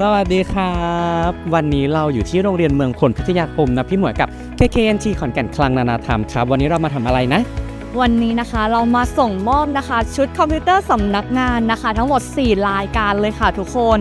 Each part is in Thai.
สวัสดีครับ วันนี้เราอยู่ที่โรงเรียนเมืองพลพิทยาคมนะพี่หมวยกับ KKNT ขอนแก่นคลังนานาธรรมครับ วันนี้เรามาทำอะไรนะ วันนี้นะคะเรามาส่งมอบนะคะ ชุดคอมพิวเตอร์สำนักงานนะคะ ทั้งหมด 4 รายการเลยค่ะทุกคน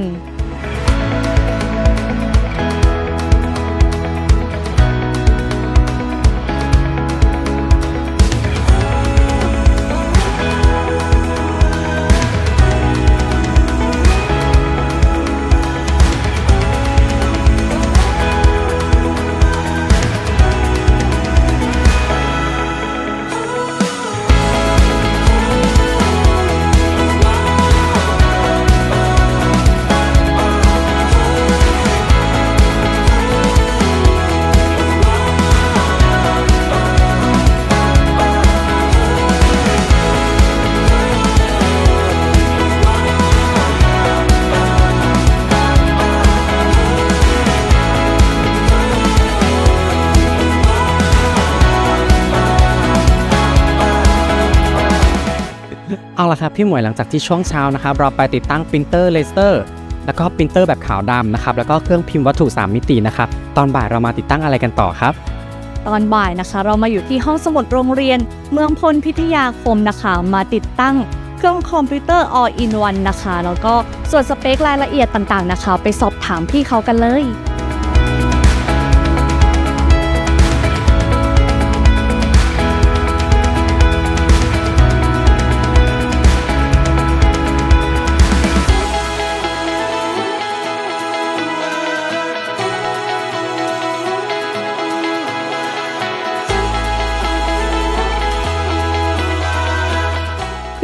เอาละครับพี่หมวยหลังจากที่ช่วงเช้านะครับเราไปติดตั้งปรินเตอร์เลเซอร์แล้วก็ปรินเตอร์แบบขาวดำนะครับแล้วก็เครื่องพิมพ์วัตถุ 3 มิตินะครับตอนบ่ายเรามาติดตั้งอะไรกันต่อครับ ตอนบ่ายนะคะ เรามาอยู่ที่ห้องสมุดโรงเรียน เมืองพลพิทยาคมนะคะ มาติดตั้งเครื่องคอมพิวเตอร์ all in one นะคะ แล้วก็ส่วนสเปครายละเอียดต่างๆนะคะ ไปสอบถามพี่เขากันเลย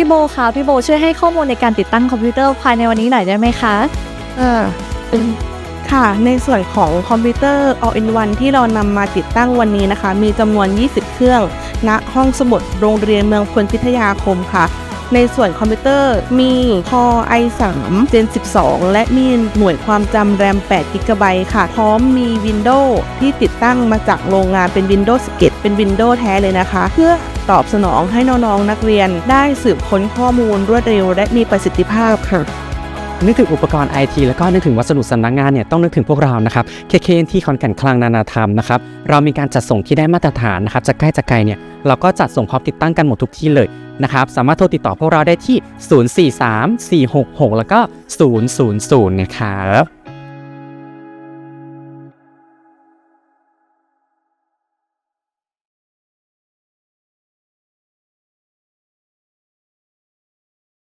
พี่โบคะพี่โบช่วยให้ข้อมูลในการติดตั้งคอมพิวเตอร์ภายในวันนี้หน่อยได้ไหมคะเอ่าค่ะ ในส่วนของคอมพิวเตอร์ all-in-one ที่เรานำมาติดตั้งวันนี้นะคะ มีจำนวน 20 เครื่องณห้องสมุดโรงเรียนเมืองพลพิทยาคมค่ะ ในส่วนคอมพิวเตอร์มี Core i3 Gen 12 และมีหน่วยความจำ RAM 8 g b ค่ะ พร้อมมี Windows ที่ติดตั้งมาจากโรงงานเป็น Windows 11 เป็น Windows แท้เลยนะคะ เพื่อตอบสนองให้น้องๆนักเรียนได้สืบค้นข้อมูลรวดเร็วและมีประสิทธิภาพค่ะนึกถึงอุปกรณ์ไอทีแล้วก็นึกถึงวัสดุสำนักงานเนี่ยต้องนึกถึงพวกเรานะครับ KKNT ขอนแก่นคลังนานาธรรมนะครับเรามีการจัดส่งที่ได้มาตรฐานนะครับจะใกล้จะไกลเนี่ยเราก็จัดส่งพร้อมติดตั้งกันหมดทุกที่เลยนะครับสามารถโทรติดต่อพวกเราได้ที่ 043 466 แล้วก็ 000นะครับ